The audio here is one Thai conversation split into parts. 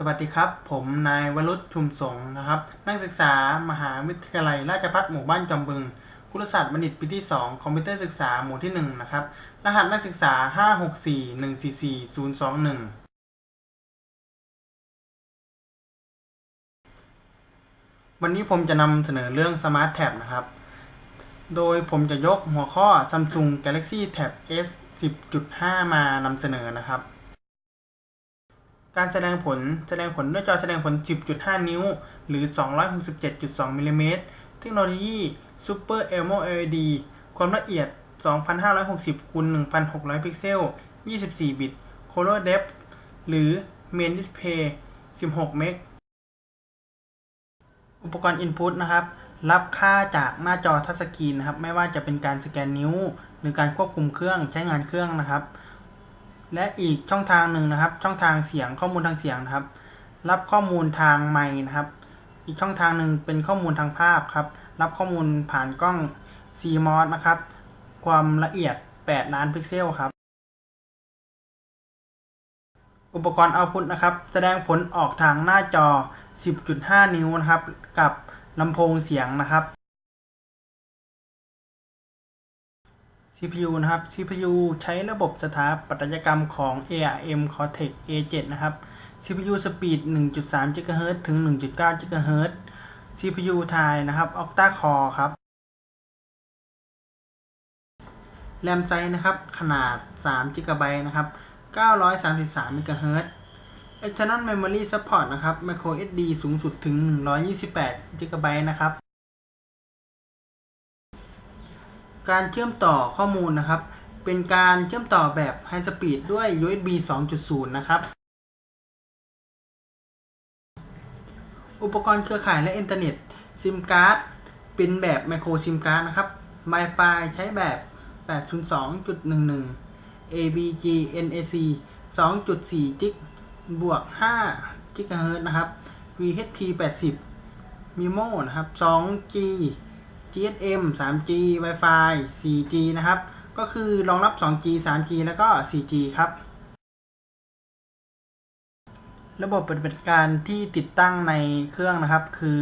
สวัสดีครับ ผมนายวรุษชุมสงนะครับ นักศึกษามหาวิทยาลัย ราชภัฏหมู่บ้านจอมบึง คุรศาสตร์บัณฑิตปีที่ 2 คอมพิวเตอร์ศึกษาหมู่ที่ 1 นะครับ รหัสนักศึกษา 564144021 วันนี้ผมจะนำเสนอเรื่อง Smart Tab นะครับ โดยผมจะยกหัวข้อ Samsung Galaxy Tab S 10.5 มานำเสนอนะครับ การแสดงผลแสดงผลด้วยจอแสดงผล 10.5 นิ้ว หรือ 267.2มิลลิเมตรเทคโนโลยี Super AMOLED ความละเอียด 2560คูณ1600 พิกเซล 24 บิต Color Depth หรือ Main Display 16 เมก อุปกรณ์ Input นะครับ รับค่าจากหน้าจอทัชสกรีนนะครับ ไม่ว่าจะเป็นการสแกนนิ้ว หรือการควบคุมเครื่องใช้งานเครื่องนะครับ และอีกช่องทางหนึ่งนะครับ ช่องทางเสียงข้อมูลทางเสียงนะครับ รับข้อมูลทางไมค์นะครับ อีกช่องทางหนึ่งเป็นข้อมูลทางภาพครับ รับข้อมูลผ่านกล้อง CMOS นะครับ ความละเอียด 8 ล้านพิกเซลครับ อุปกรณ์เอาพุทนะครับ แสดงผลออกทางหน้าจอ 10.5 นิ้วนะครับ กับลำโพงเสียงนะครับ CPU นะครับ CPU ใช้ระบบสถาปัตยกรรมของ ARM Cortex A7 นะครับ CPU Speed 1.3 GHz ถึง 1.9 GHz CPU ไทยนะครับ Octa Core ครับแรมไซส์นะครับ ขนาด 3 GB นะครับ 933 MHz External Memory Support นะครับ Micro SD สูงสุดถึง 128 GB นะครับ การเชื่อมต่อข้อมูลนะครับ เป็นการเชื่อมต่อแบบ High Speed ด้วย USB 2.0 นะครับ อุปกรณ์เครือข่ายและอินเทอร์เน็ตซิมการ์ดเป็นแบบ Micro SIM Card นะครับ Wi-Fi ใช้แบบ 802.11 ABG NAC 2.4 จิกบวก5 GHz นะครับ VHT 80 MIMO นะครับ 2G GSM 3G Wi-Fi 4G นะครับ ก็คือรองรับ 2G 3G แล้วก็ 4G ครับ ระบบปฏิบัติการที่ติดตั้งในเครื่องนะครับ คือ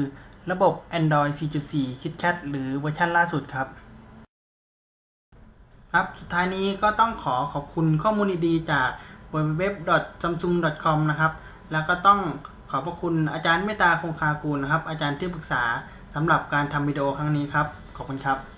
ระบบ Android 4.4 KitKat หรือเวอร์ชันล่าสุดครับ ครับสุดท้ายนี้ก็ต้องขอขอบคุณข้อมูลดีๆจาก www.samsung.com นะครับ แล้วก็ต้องขอบพระคุณอาจารย์เมตตาคงคากูลนะครับ อาจารย์ที่ปรึกษา สำหรับการทำวิดีโอครั้งนี้ครับ ขอบคุณครับ